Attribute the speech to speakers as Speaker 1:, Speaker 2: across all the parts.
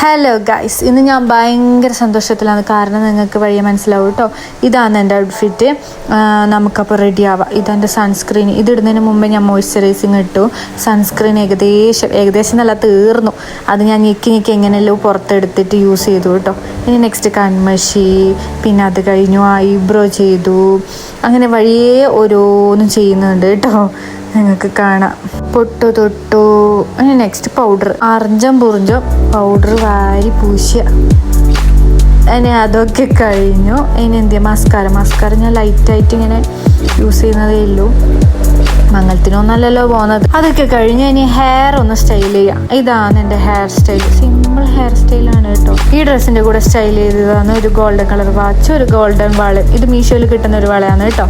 Speaker 1: Hello guys ഇന്ന് ഞാൻ ഭയങ്കര സന്തോഷത്തിലാണ്. കാരണം നിങ്ങൾക്ക് വഴിയെ മനസ്സിലാവും കേട്ടോ ഇതാണ് എന്റെ ഔട്ട്ഫിറ്റ് നമുക്കപ്പോൾ റെഡി ആവാം. ഇതെന്റെ സൺസ്ക്രീൻ ഇതിടുന്നതിന് മുമ്പേ ഞാൻ മോയ്സ്ചറൈസിങ് ഇട്ടു. സൺസ്ക്രീൻ ഏകദേശം ഏകദേശം നല്ല തീർന്നു. അത് ഞാൻ ഞെക്കി ഞെക്കി എങ്ങനെയല്ലോ പുറത്തെടുത്തിട്ട് യൂസ് ചെയ്തു കേട്ടോ ഇനി നെക്സ്റ്റ് കൺമഷി പിന്നെ അത് കഴിഞ്ഞു ഐബ്രോ ചെയ്തു. അങ്ങനെ വഴിയേ ഓരോന്നും ചെയ്യുന്നുണ്ട് കേട്ടോ നിങ്ങൾക്ക് കാണാം. പൊട്ടു തൊട്ടു. നെക്സ്റ്റ് പൗഡർ അർജം പുറിഞ്ചോ. പൗഡർ വാരി പൂശിയ. ഇനി അതൊക്കെ കഴിഞ്ഞു. ഇനി എന്ത് മസ്കാര മസ്കാര ഞാൻ ലൈറ്റായിട്ട് ഇങ്ങനെ യൂസ് ചെയ്യുന്നതേ ഉള്ളൂ. മംഗലത്തിനൊന്നല്ലല്ലോ പോകുന്നത്. അതൊക്കെ കഴിഞ്ഞ് ഇനി ഹെയർ ഒന്ന് സ്റ്റൈൽ ചെയ്യാം. ഇതാണ് എന്റെ ഹെയർ സ്റ്റൈൽ സിമ്പിൾ ഹെയർ സ്റ്റൈലാണ് കേട്ടോ. ഈ ഡ്രസ്സിന്റെ കൂടെ സ്റ്റൈൽ ചെയ്തതാണ് ഒരു ഗോൾഡൻ കളർ വാച്ച് ഒരു ഗോൾഡൻ വള. ഇത് മീഷോയിൽ കിട്ടുന്ന ഒരു വളയാണ് കേട്ടോ.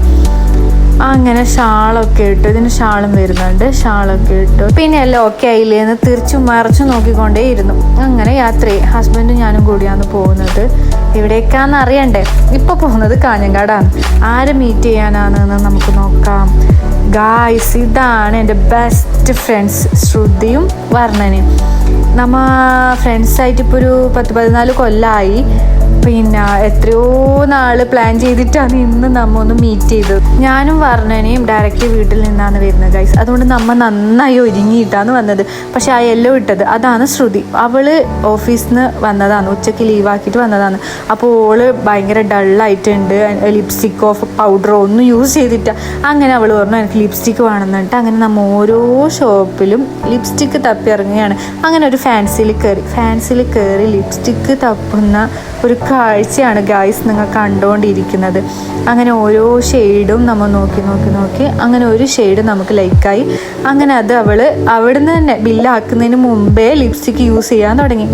Speaker 1: അങ്ങനെ ഷാളൊക്കെ ഇട്ടു. ഇതിന് ഷാളും വരുന്നുണ്ട്. ഷാളൊക്കെ ഇട്ടു. പിന്നെ എല്ലാം ഓക്കെ ആയില്ലേന്ന് തിരിച്ചും മറിച്ചും നോക്കിക്കൊണ്ടേ ഇരുന്നു. അങ്ങനെ യാത്ര ഹസ്ബൻഡും ഞാനും കൂടിയാണ് പോകുന്നത്. ഇവിടേക്കാന്ന് അറിയണ്ടേ? ഇപ്പോൾ പോകുന്നത് കാഞ്ഞങ്ങാടാണ്. ആരെ മീറ്റ് ചെയ്യാനാണെന്ന് നമുക്ക് നോക്കാം. ഗായ്സ് ഇതാണ് എന്റെ ബെസ്റ്റ് ഫ്രണ്ട്സ് ശ്രുതിയും വർണനയും. നമ്മ ഫ്രണ്ട്സായിട്ട് ഇപ്പോൾ ഒരു പത്ത് പതിനാല് കൊല്ലമായി പിന്നെ എത്രയോ നാൾ പ്ലാൻ ചെയ്തിട്ടാണ് ഇന്ന് നമ്മ ഒന്ന് മീറ്റ് ചെയ്തത്. ഞാനും വർണനയും ഡയറക്റ്റ് വീട്ടിൽ നിന്നാണ് വരുന്നത് ഗൈസ് അതുകൊണ്ട് നമ്മ നന്നായി ഒരുങ്ങിയിട്ടാണ് വന്നത്. പക്ഷെ ആ എല്ലോ ഇട്ടത് അതാണ് ശ്രുതി. അവൾ ഓഫീസിൽ നിന്ന് വന്നതാണ് ഉച്ചയ്ക്ക് ലീവാക്കിയിട്ട് വന്നതാണ്. അപ്പോൾ ഓൾ ഭയങ്കര ഡള്ളായിട്ടുണ്ട് ലിപ്സ്റ്റിക്കോ പൗഡറോ ഒന്നും യൂസ് ചെയ്തിട്ട അങ്ങനെ അവൾ പറഞ്ഞു എനിക്ക് ലിപ്സ്റ്റിക്ക് വേണമെന്നിട്ട് അങ്ങനെ നമ്മ ഓരോ ഷോപ്പിലും ലിപ്സ്റ്റിക്ക് തപ്പി ഇറങ്ങുകയാണ് അങ്ങനെ ഒരു ഫാൻസിയിൽ കയറി ഫാൻസിയിൽ കയറി ലിപ്സ്റ്റിക്ക് തപ്പുന്ന ഒരു കാഴ്ചയാണ് ഗായ്സ് നിങ്ങൾ കണ്ടുകൊണ്ടിരിക്കുന്നത് അങ്ങനെ ഓരോ ഷെയ്ഡും നമ്മൾ നോക്കി നോക്കി നോക്കി അങ്ങനെ ഒരു ഷെയ്ഡ് നമുക്ക് ലൈക്കായി അങ്ങനെ അത് അവൾ അവിടുന്ന് തന്നെ ബില്ലാക്കുന്നതിന് മുമ്പേ ലിപ്സ്റ്റിക് യൂസ് ചെയ്യാൻ തുടങ്ങി.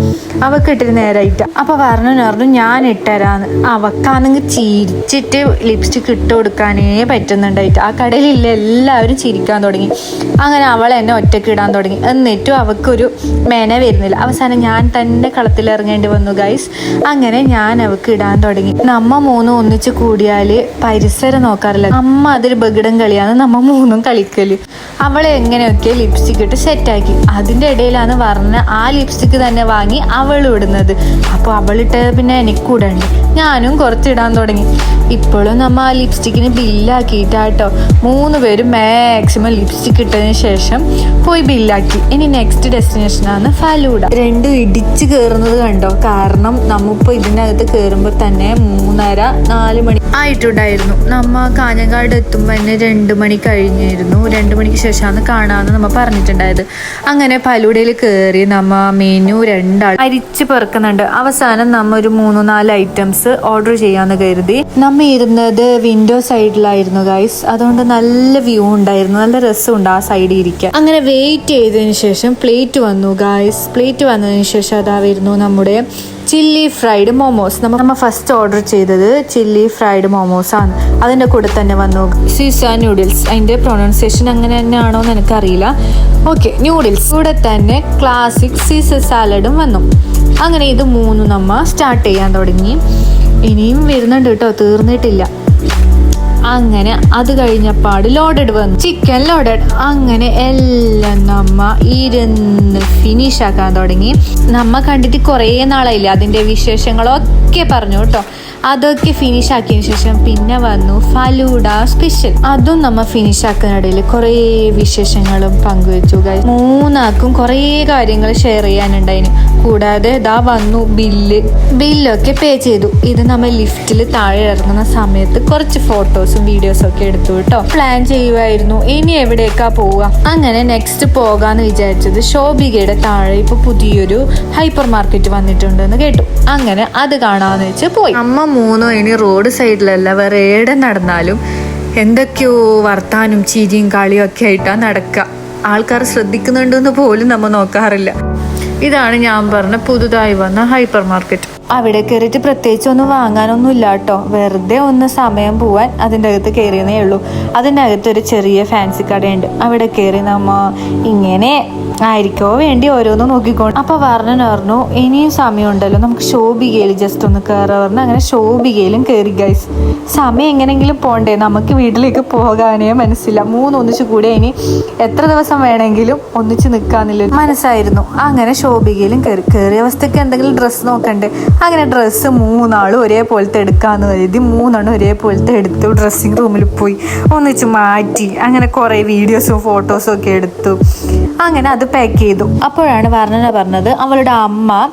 Speaker 1: അവൾക്ക് ഇട്ടിട്ട് നേരായിട്ട്. അപ്പോൾ പറഞ്ഞു പറഞ്ഞു ഞാൻ ഇട്ടരാന്ന് അവക്കാണെങ്കിൽ ചിരിച്ചിട്ട് ലിപ്സ്റ്റിക് ഇട്ട് കൊടുക്കാനേ പറ്റുന്നുണ്ടായിട്ട്. ആ കടയിലില്ല എല്ലാവരും ചിരിക്കാൻ തുടങ്ങി. അങ്ങനെ അവൾ എന്നെ ഒറ്റയ്ക്ക് ഇടാൻ തുടങ്ങി. എന്നിട്ടും അവൾക്കൊരു മെന വരുന്നില്ല. അവസാനം ഞാൻ തന്നെ കളത്തിലിറങ്ങേണ്ടി വന്നു ഗൈസ് അങ്ങനെ ഞാൻ അവൾക്ക് ഇടാൻ തുടങ്ങി. നമ്മ മൂന്നും ഒന്നിച്ച് കൂടിയാൽ പരിസരം നോക്കാറില്ല. അമ്മ അതൊരു ബഗിടം കളിയാണ് നമ്മ മൂന്നും കളിക്കൽ. അവളെ എങ്ങനെയൊക്കെ ലിപ്സ്റ്റിക് ഇട്ട് സെറ്റാക്കി അതിന്റെ ഇടയിലാണ് പറഞ്ഞ ആ ലിപ്സ്റ്റിക് തന്നെ വാങ്ങി അവൾ ഇടുന്നത്. അപ്പോൾ അവളിട്ട് പിന്നെ എനിക്കൂടെ ഇടണ്ടേ. ഞാനും കുറച്ചിടാൻ തുടങ്ങി. ഇപ്പോഴും നമ്മൾ ആ ലിപ്സ്റ്റിക്കിന് ബില്ലാക്കിയിട്ടാട്ടോ മൂന്ന് പേരും മാക്സിമം ലിപ്സ്റ്റിക് ഇട്ടതിന് ശേഷം പോയി ബില്ലാക്കി ഇനി നെക്സ്റ്റ് ഡെസ്റ്റിനേഷനാണ് ഫലൂഡ. രണ്ടും ഇടിച്ച് കയറുന്നത് കണ്ടോ? കാരണം നമ്മിപ്പോൾ ഇതിനകത്ത് കയറുമ്പോൾ തന്നെ മൂന്നര നാല് മണി ആയിട്ടുണ്ടായിരുന്നു. നമ്മ കാഞ്ഞങ്ങാട് എത്തുമ്പോൾ തന്നെ രണ്ട് മണി കഴിഞ്ഞിരുന്നു. രണ്ട് മണിക്ക് ശേഷമാണ് കാണാമെന്ന് നമ്മൾ പറഞ്ഞിട്ടുണ്ടായത്. അങ്ങനെ ഫലൂഡയിൽ കയറി നമ്മ മെനു രണ്ടാൾ അരിച്ച് പെറുക്കുന്നുണ്ട്. അവസാനം നമ്മ ഒരു മൂന്ന് നാല് ഐറ്റംസ് ഓർഡർ ചെയ്യാന്ന് കരുതി. നമ്മ ഇരുന്നത് വിൻഡോ സൈഡിലായിരുന്നു ഗൈസ് അതുകൊണ്ട് നല്ല വ്യൂ ഉണ്ടായിരുന്നു. നല്ല രസമുണ്ട് ആ സൈഡിൽ ഇരിക്കാൻ. അങ്ങനെ വെയിറ്റ് ചെയ്തതിന് ശേഷം പ്ലേറ്റ് വന്നു ഗൈസ് പ്ലേറ്റ് വന്നതിന് ശേഷം അതായിരുന്നു നമ്മുടെ ചില്ലി ഫ്രൈഡ് മോമോസ് നമ്മൾ ഫസ്റ്റ് ഓർഡർ ചെയ്തത് ചില്ലി ഫ്രൈഡ് മോമോസ് ആണ്. അതിന്റെ കൂടെ തന്നെ വന്നു. സീസ നൂഡിൽസ് അതിന്റെ പ്രൊണൗൺസിയേഷൻ അങ്ങനെ തന്നെയാണോ എന്ന് എനിക്കറിയില്ല. ഓക്കെ നൂഡിൽസ് കൂടെ തന്നെ ക്ലാസിക് സീസ സാലഡും വന്നു. അങ്ങനെ ഇത് മൂന്നും നമ്മൾ സ്റ്റാർട്ട് ചെയ്യാൻ തുടങ്ങി. ഇനിയും വരുന്നുണ്ട് കേട്ടോ തീർന്നിട്ടില്ല. അങ്ങനെ അത് കഴിഞ്ഞപ്പാട് ലോഡഡ് വന്നു. ചിക്കൻ ലോഡഡ് അങ്ങനെ എല്ലാം നമ്മ ഇരുന്ന് ഫിനിഷ് ആക്കാൻ തുടങ്ങി. നമ്മ കണ്ടിട്ട് കുറേ നാളായില്ല അതിന്റെ വിശേഷങ്ങളൊക്കെ പറഞ്ഞു കേട്ടോ. അതൊക്കെ ഫിനിഷ് ആക്കിയതിന് ശേഷം പിന്നെ വന്നു ഫലൂഡ സ്പെഷ്യൽ അതും നമ്മൾ ഫിനിഷ് ആക്കുന്നതിടയിൽ കുറേ വിശേഷങ്ങളും പങ്കുവെച്ചു. മൂന്നാക്കും കുറേ കാര്യങ്ങൾ ഷെയർ ചെയ്യാനുണ്ടായിന്. കൂടാതെ ഇതാ വന്നു ബില്ല് ബില്ലൊക്കെ പേ ചെയ്തു. ഇത് നമ്മൾ ലിഫ്റ്റിൽ താഴെ ഇറങ്ങുന്ന സമയത്ത് കുറച്ച് ഫോട്ടോസും വീഡിയോസും ഒക്കെ എടുത്തു കേട്ടോ പ്ലാൻ ചെയ്യുമായിരുന്നു ഇനി എവിടേക്കാ പോവുക? അങ്ങനെ നെക്സ്റ്റ് പോകാന്ന് വിചാരിച്ചത് ശോഭികയുടെ താഴെ ഇപ്പൊ പുതിയൊരു ഹൈപ്പർ മാർക്കറ്റ് വന്നിട്ടുണ്ടെന്ന് കേട്ടു. അങ്ങനെ അത് കാണാന്ന് വെച്ച് പോയി. അമ്മ മൂന്നോ ഇനി റോഡ് സൈഡിലല്ല വേറെ ഏടെ നടന്നാലും എന്തൊക്കെയോ വർത്താനും ചിരിയും കളിയും ഒക്കെ ആയിട്ടാണ് നടക്കുക ആൾക്കാർ ശ്രദ്ധിക്കുന്നുണ്ടെന്ന് പോലും നമ്മൾ നോക്കാറില്ല. ഇതാണ് ഞാൻ പറഞ്ഞ പുതുതായി വന്ന ഹൈപ്പർ മാർക്കറ്റ് അവിടെ കയറിയിട്ട് പ്രത്യേകിച്ച് ഒന്നും വാങ്ങാനൊന്നും ഇല്ല കേട്ടോ. വെറുതെ ഒന്ന് സമയം പോവാൻ അതിന്റെ അകത്ത് കയറിയെന്നേ ഉള്ളൂ. അതിന്റെ അകത്ത് ഒരു ചെറിയ ഫാൻസി കടയുണ്ട്. അവിടെ കയറി നമ്മ ഇങ്ങനെ ആയിരിക്കോ വേണ്ടി ഓരോന്നും നോക്കിക്കോണം. അപ്പൊ വർണൻ പറഞ്ഞു ഇനിയും സമയമുണ്ടല്ലോ. നമുക്ക് ശോഭികയിൽ ജസ്റ്റ് ഒന്ന് കയറാ പറഞ്ഞു അങ്ങനെ ശോഭികയിലും കയറി ഗൈസ് സമയം എങ്ങനെങ്കിലും പോണ്ടേ? നമുക്ക് വീട്ടിലേക്ക് പോകാനേ മനസ്സില്ല. മൂന്ന് ഒന്നിച്ചു കൂടെ ഇനി എത്ര ദിവസം വേണമെങ്കിലും ഒന്നിച്ച് നിൽക്കാന്നില്ല മനസ്സായിരുന്നു. അങ്ങനെ ശോഭികയിലും കയറി കയറിയ അവസ്ഥയ്ക്ക് എന്തെങ്കിലും ഡ്രസ്സ് നോക്കണ്ടേ? അങ്ങനെ ഡ്രസ്സ് മൂന്നാളും ഒരേപോലത്തെ എടുക്കാമെന്ന് കരുതി മൂന്നെണ്ണം ഒരേപോലത്തെ എടുത്തു. ഡ്രസ്സിങ് റൂമിൽ പോയി. ഒന്നിച്ച് മാറ്റി. അങ്ങനെ കുറേ വീഡിയോസും ഫോട്ടോസും ഒക്കെ എടുത്തു. അങ്ങനെ അത് പാക്ക് ചെയ്തു. അപ്പോഴാണ് വർണന പറഞ്ഞത് അവളുടെ അമ്മ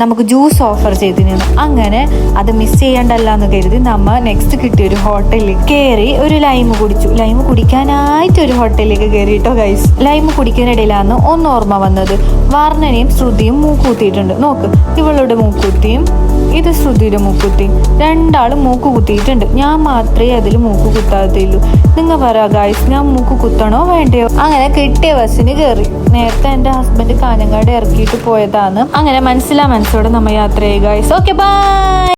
Speaker 1: നമുക്ക് ജ്യൂസ് ഓഫർ ചെയ്തിരുന്നു അങ്ങനെ അത് മിസ് ചെയ്യണ്ടല്ല എന്ന് കരുതി നമ്മൾ നെക്സ്റ്റ് കിട്ടിയ ഒരു ഹോട്ടലിൽ കയറി ഒരു ലൈം കുടിച്ചു. ലൈം കുടിക്കാനായിട്ട് ഒരു ഹോട്ടലിലേക്ക് കയറി കേട്ടോ ഗൈസ് ലൈം കുടിക്കുന്നതിനിടയിലാണ് ഒന്ന് ഓർമ്മ വന്നത്. വർണനയും ശ്രുതിയും മൂക്കൂത്തിയിട്ടുണ്ട് നോക്ക് ഇവളുടെ മൂക്കുത്തിയും ഇത് ശ്രുതിയുടെ മൂക്കുത്തി രണ്ടാളും മൂക്ക് കുത്തിയിട്ടുണ്ട് ഞാൻ മാത്രമേ അതിൽ മൂക്ക് കുത്താത്തുള്ളൂ നിങ്ങൾ പറ ഗായ്സ് ഞാൻ മൂക്ക് കുത്തണോ വേണ്ടയോ? അങ്ങനെ കിട്ടിയ ബസ്സിന് കയറി. നേരത്തെ എന്റെ ഹസ്ബൻഡ് കാഞ്ഞങ്ങാട് ഇറക്കിയിട്ട് പോയതാണ്. അങ്ങനെ മനസ്സിലാ മനസ്സോടെ നമ്മൾ യാത്ര ചെയ്യുക ഗൈസ് ഓക്കെ ബൈ